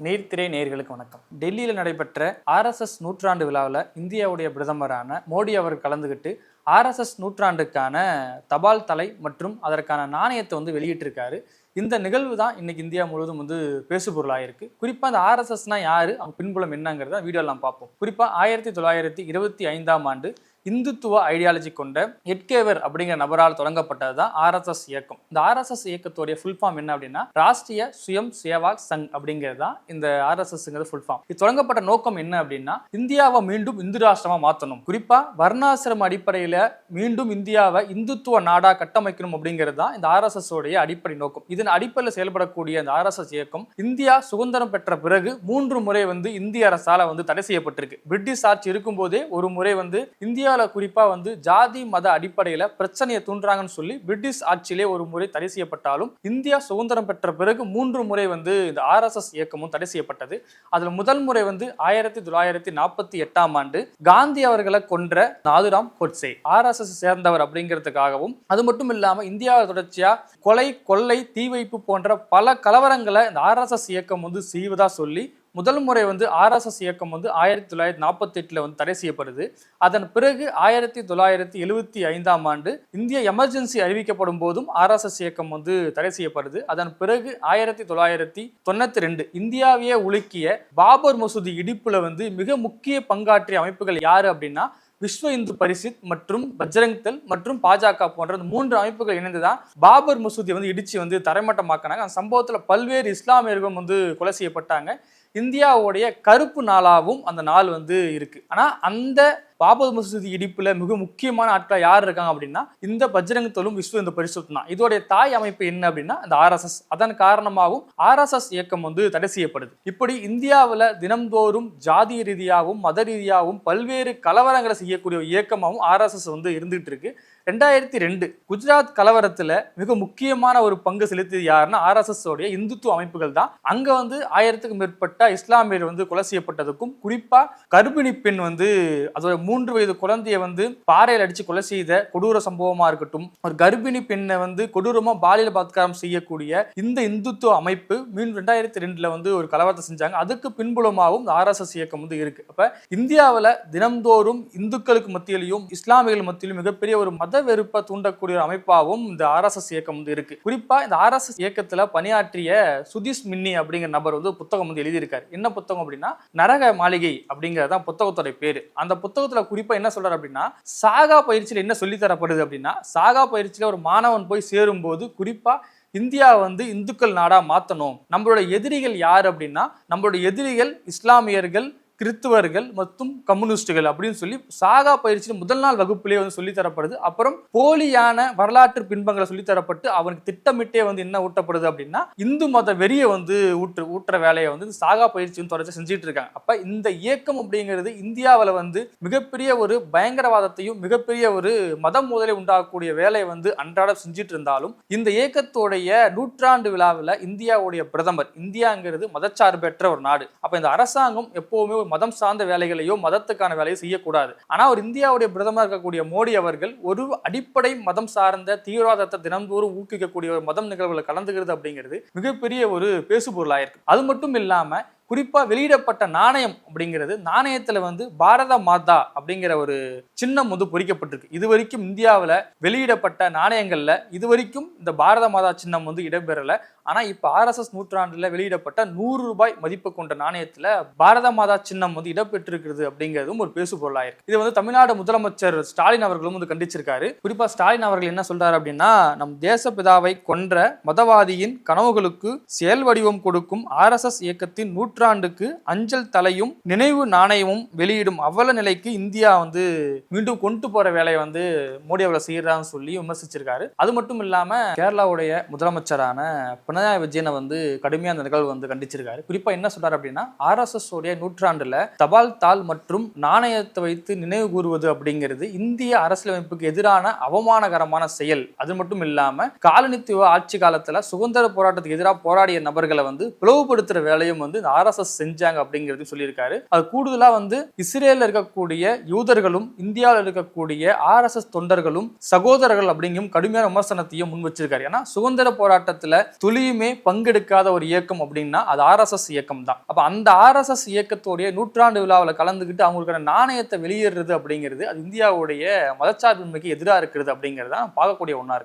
நீர்த்திரை நேர்களுக்கு வணக்கம். டெல்லியில் நடைபெற்ற ஆர்எஸ்எஸ் நூற்றாண்டு விழாவில் இந்தியாவுடைய பிரதமரான மோடி அவர் கலந்துக்கிட்டு ஆர்எஸ்எஸ் நூற்றாண்டுக்கான தபால் தலை மற்றும் அதற்கான நாணயத்தை வந்து வெளியிட்டிருக்காரு. இந்த நிகழ்வு தான் இன்னைக்கு இந்தியா முழுவதும் வந்து பேசுபொருளாக இருக்கு குறிப்பாக அந்த ஆர்எஸ்எஸ்னா யாரு? அவங்க பின்புலம் என்னங்கிறத வீடியோலாம் பார்ப்போம். குறிப்பாக ஆயிரத்தி தொள்ளாயிரத்தி இருபத்தி ஐந்தாம் ஆண்டு இந்துத்துவ ஐடியாலஜி கொண்ட எட்கேவர் அப்படிங்கிற நபரால் தொடங்கப்பட்டது தான் ஆர்எஸ்எஸ் இயக்கம். இந்த ஆர்எஸ்எஸ் இயக்கத்துடைய ஃபுல் ஃபார்ம் என்ன அப்படின்னா ராஷ்டிரிய சுயம் சேவாக் சங் அப்படிங்கிறது தான் இந்த ஆர்எஸ்எஸ்ங்கிறது ஃபுல் ஃபார்ம் இது தொடங்கப்பட்ட நோக்கம் என்ன அப்படின்னா இந்தியாவை மீண்டும் இந்து ராஷ்டிரமா மாற்றணும் குறிப்பா வர்ணாசிரம அடிப்படையில மீண்டும் இந்தியாவை இந்துத்துவ நாடா கட்டமைக்கணும் அப்படிங்கிறது தான் இந்த ஆர்எஸ்எஸ் உடைய அடிப்படை நோக்கம். இதன் அடிப்படையில் செயல்படக்கூடிய இந்த ஆர்எஸ்எஸ் இயக்கம் இந்தியா சுதந்திரம் பெற்ற பிறகு மூன்று முறை வந்து இந்திய அரசால வந்து தடை செய்யப்பட்டிருக்கு. பிரிட்டிஷ் ஆட்சி இருக்கும்போதே ஒரு முறை வந்து இந்தியா இந்தியாவில் குறிப்பாக வந்து ஜாதி மத அடிப்படையில் பிரச்சனையை தூண்டுறாங்கன்னு சொல்லி பிரிட்டிஷ் ஆட்சியிலே ஒரு முறை தடை செய்யப்பட்டாலும் இந்தியா சுதந்திரம் பெற்ற பிறகு மூன்று முறை வந்து இந்த ஆர்எஸ்எஸ் இயக்கமும் தடை செய்யப்பட்டது. அதில் முதல் முறை வந்து ஆயிரத்தி தொள்ளாயிரத்தி நாற்பத்தி எட்டாம் ஆண்டு காந்தி அவர்களை கொன்ற நாதுராம் கோட்சே ஆர்எஸ்எஸ் சேர்ந்தவர் அப்படிங்கிறதுக்காகவும் அது மட்டும் இல்லாமல் இந்தியாவில் தொடர்ச்சியாக கொலை கொள்ளை தீ வைப்பு போன்ற பல கலவரங்களை இந்த ஆர்எஸ்எஸ் இயக்கம் வந்து செய்வதா சொல்லி முதல் முறை வந்து ஆர்எஸ்எஸ் இயக்கம் வந்து ஆயிரத்தி தொள்ளாயிரத்தி நாற்பத்தி வந்து தடை செய்யப்படுது. அதன் பிறகு ஆயிரத்தி தொள்ளாயிரத்தி எழுவத்தி ஐந்தாம் ஆண்டு இந்திய எமர்ஜென்சி அறிவிக்கப்படும் போதும் ஆர்எஸ்எஸ் இயக்கம் வந்து தடை செய்யப்படுது. அதன் பிறகு ஆயிரத்தி தொள்ளாயிரத்தி தொண்ணூத்தி ரெண்டு இந்தியாவையே உலுக்கிய பாபர் மசூதி இடிப்புல வந்து மிக முக்கிய பங்காற்றிய அமைப்புகள் யாரு அப்படின்னா விஸ்வ இந்து பரிசித் மற்றும் பஜ்ரங் தல் மற்றும் பாஜக போன்ற மூன்று அமைப்புகள் இணைந்து தான் பாபர் மசூதியை வந்து இடிச்சு வந்து தரைமட்டமாக்கினாங்க. அந்த சம்பவத்துல பல்வேறு இஸ்லாமியர்களும் வந்து கொலை செய்யப்பட்டாங்க. இந்தியாவுடைய கருப்பு நாளாகவும் அந்த நாள் வந்து இருக்கு. ஆனால் அந்த பாபர் மசூதி இடிப்புல மிக முக்கியமான ஆட்கள் யார் இருக்காங்க அப்படின்னா இந்த பஜ்ரங் தொழும் விஸ்வ இந்த பரிசுத்தம் தான். இதோடைய தாய் அமைப்பு என்ன அப்படின்னா இந்த ஆர்எஸ்எஸ் அதன் காரணமாகவும் ஆர்எஸ்எஸ் இயக்கம் வந்து தடை செய்யப்படுது. இப்படி இந்தியாவில் தினம்தோறும் ஜாதி ரீதியாகவும் மத ரீதியாகவும் பல்வேறு கலவரங்களை செய்யக்கூடிய இயக்கமாகவும் ஆர்எஸ்எஸ் வந்து இருந்துகிட்டு இருக்கு. ரெண்டாயிரத்தி ரெண்டு குஜராத் கலவரத்தில் மிக முக்கியமான ஒரு பங்கு செலுத்தியது யாருன்னா ஆர்எஸ்எஸ் உடைய இந்துத்துவ அமைப்புகள் தான். அங்கே வந்து ஆயிரத்துக்கும் மேற்பட்ட இஸ்லாமியர் வந்து கொலை செய்யப்பட்டதுக்கும் குறிப்பாக கர்ப்பிணி பெண் வந்து அதோட மூன்று வயது குழந்தைய வந்து பாறையில் அடிச்சு கொலை செய்த கொடூர சம்பவமா இருக்கட்டும் ஒரு கர்ப்பிணி பெண்ணை வந்து கொடூரமா பாலியல் பலாத்காரம் செய்யக்கூடிய இந்த இந்துத்துவ அமைப்பு மீண்டும் ரெண்டாயிரத்தி ரெண்டுல வந்து ஒரு கலவரத்தை செஞ்சாங்க. அதுக்கு பின்புலமாகவும் ஆர்எஸ்எஸ் இயக்கம் வந்து இருக்கு. அப்ப இந்தியாவில தினம்தோறும் இந்துக்களுக்கு மத்தியிலையும் இஸ்லாமியர்கள் மத்தியிலும் மிகப்பெரிய ஒரு மத வெறுப்பை தூண்டக்கூடிய ஒரு அமைப்பாகவும் இந்த ஆர்எஸ்எஸ் இயக்கம் வந்து இருக்கு. குறிப்பா இந்த ஆர்எஸ்எஸ் இயக்கத்துல பணியாற்றிய சுதீஷ் மின்னி அப்படிங்கிற நபர் வந்து புத்தகம் வந்து எழுதியிருக்காரு. என்ன புத்தகம் அப்படின்னா நரக மாளிகை அப்படிங்கறதான் புத்தகத்தோட பேரு. அந்த புத்தகத்தை புத்தகத்துல குறிப்பா என்ன சொல்றாரு அப்படின்னா சாகா பயிற்சியில என்ன சொல்லி தரப்படுது அப்படின்னா சாகா பயிற்சியில ஒரு மாணவன் போய் சேரும்போது குறிப்பா இந்தியா வந்து இந்துக்கள் நாடா மாத்தணும். நம்மளோட எதிரிகள் யார் அப்படின்னா நம்மளோட எதிரிகள் இஸ்லாமியர்கள் கிறித்துவர்கள் மற்றும் கம்யூனிஸ்டுகள் அப்படின்னு சொல்லி சாகா பயிற்சி முதல் நாள் வகுப்பிலே வந்து சொல்லி தரப்படுது. அப்புறம் போலியான வரலாற்று பின்பங்களை சொல்லி தரப்பட்டு அவனுக்கு திட்டமிட்டே வந்து என்ன ஊட்டப்படுது அப்படின்னா இந்து மத வெறியை வந்து ஊற்று ஊட்டுற வேலையை வந்து சாகா பயிற்சி தொடர்ச்சி செஞ்சுட்டு இருக்காங்க. அப்ப இந்த இயக்கம் அப்படிங்கிறது இந்தியாவில் வந்து மிகப்பெரிய ஒரு பயங்கரவாதத்தையும் மிகப்பெரிய ஒரு மதம் முதலை உண்டாகக்கூடிய வேலையை வந்து அன்றாடம் செஞ்சுட்டு இருந்தாலும் இந்த இயக்கத்துடைய நூற்றாண்டு விழாவில் இந்தியாவுடைய பிரதமர் இந்தியாங்கிறது மதச்சார்பற்ற ஒரு நாடு. அப்ப இந்த அரசாங்கம் எப்பவுமே ஒரு மதம் சார்ந்த வேலைகளையோ மதத்துக்கான வேலையோ செய்யக்கூடாது. ஆனால் ஒரு இந்தியாவுடைய பிரதமர் இருக்கக்கூடிய மோடி அவர்கள் ஒரு அடிப்படை மதம் சார்ந்த தீவிரவாதத்தை தினந்தோறும் ஊக்குவிக்கக்கூடிய ஒரு மதம் நிகழ்வுகளை கலந்துக்கிறது அப்படிங்கிறது மிகப்பெரிய ஒரு பேசுபொருளாயிருக்கு. அது மட்டும் இல்லாம குறிப்பாக வெளியிடப்பட்ட நாணயம் அப்படிங்கிறது நாணயத்தில் வந்து பாரத மாதா அப்படிங்கிற ஒரு சின்னம் வந்து பொறிக்கப்பட்டிருக்கு. இது வரைக்கும் இந்தியாவில் வெளியிடப்பட்ட நாணயங்கள்ல இது வரைக்கும் இந்த பாரத மாதா சின்னம் வந்து இடம்பெறல. ஆனால் இப்போ ஆர்எஸ்எஸ் நூற்றாண்டில் வெளியிடப்பட்ட நூறு ரூபாய் மதிப்பு கொண்ட நாணயத்தில் பாரத மாதா சின்னம் வந்து இடம்பெற்றிருக்கிறது அப்படிங்கிறதும் ஒரு பேசு பொருளாயிருக்கு. இது வந்து தமிழ்நாடு முதலமைச்சர் ஸ்டாலின் அவர்களும் வந்து கண்டிச்சிருக்காரு. குறிப்பா ஸ்டாலின் அவர்கள் என்ன சொல்றாரு அப்படின்னா நம் தேசப்பிதாவை கொன்ற மதவாதியின் கனவுகளுக்கு செயல் வடிவம் கொடுக்கும் ஆர்எஸ்எஸ் இயக்கத்தின் நூற்று நூற்றாண்டுக்கு அஞ்சல் தலையும் நினைவு நாணயமும் வெளியிடும் அவல நிலைக்கு இந்தியா வந்து மீண்டும் கொண்டு போற வேலையை வந்து மோடி அவளை செய்யறான்னு சொல்லி விமர்சிச்சிருக்காரு. அது மட்டும் இல்லாம கேரளாவுடைய முதலமைச்சரான பினராயி விஜயனை வந்து கடுமையா அந்த நிகழ்வு வந்து கண்டிச்சிருக்காரு. குறிப்பா என்ன சொல்றாரு அப்படின்னா ஆர்எஸ்எஸ் உடைய நூற்றாண்டுல தபால் தாள் மற்றும் நாணயத்தை வைத்து நினைவு கூறுவது அப்படிங்கிறது இந்திய அரசியலமைப்புக்கு எதிரான அவமானகரமான செயல். அது மட்டும் இல்லாம காலனித்துவ ஆட்சி காலத்துல சுதந்திர போராட்டத்துக்கு எதிராக போராடிய நபர்களை வந்து பிளவுபடுத்துற வேலையும் வந்து இந்த ஆர்எஸ்எஸ் செஞ்சாங்க அப்படிங்கிறது சொல்லியிருக்காரு. அது கூடுதலா வந்து இஸ்ரேல்ல இருக்கக்கூடிய யூதர்களும் இந்தியாவில் இருக்கக்கூடிய ஆர்எஸ்எஸ் தொண்டர்களும் சகோதரர்கள் அப்படிங்கும் கடுமையான விமர்சனத்தையும் முன் வச்சிருக்காரு. ஏன்னா சுதந்திர போராட்டத்துல துளியுமே பங்கெடுக்காத ஒரு இயக்கம் அப்படின்னா அது ஆர்எஸ்எஸ் இயக்கம் தான் அப்ப அந்த ஆர்எஸ்எஸ் இயக்கத்துடைய நூற்றாண்டு விழாவில் கலந்துக்கிட்டு அவங்களுக்கான நாணயத்தை வெளியேறுறது அப்படிங்கிறது அது இந்தியாவுடைய மதச்சார்பின்மைக்கு எதிராக இருக்கிறது அப்படிங்கிறது தான் பார்க்கக்கூடிய ஒன்றா இருக்கு.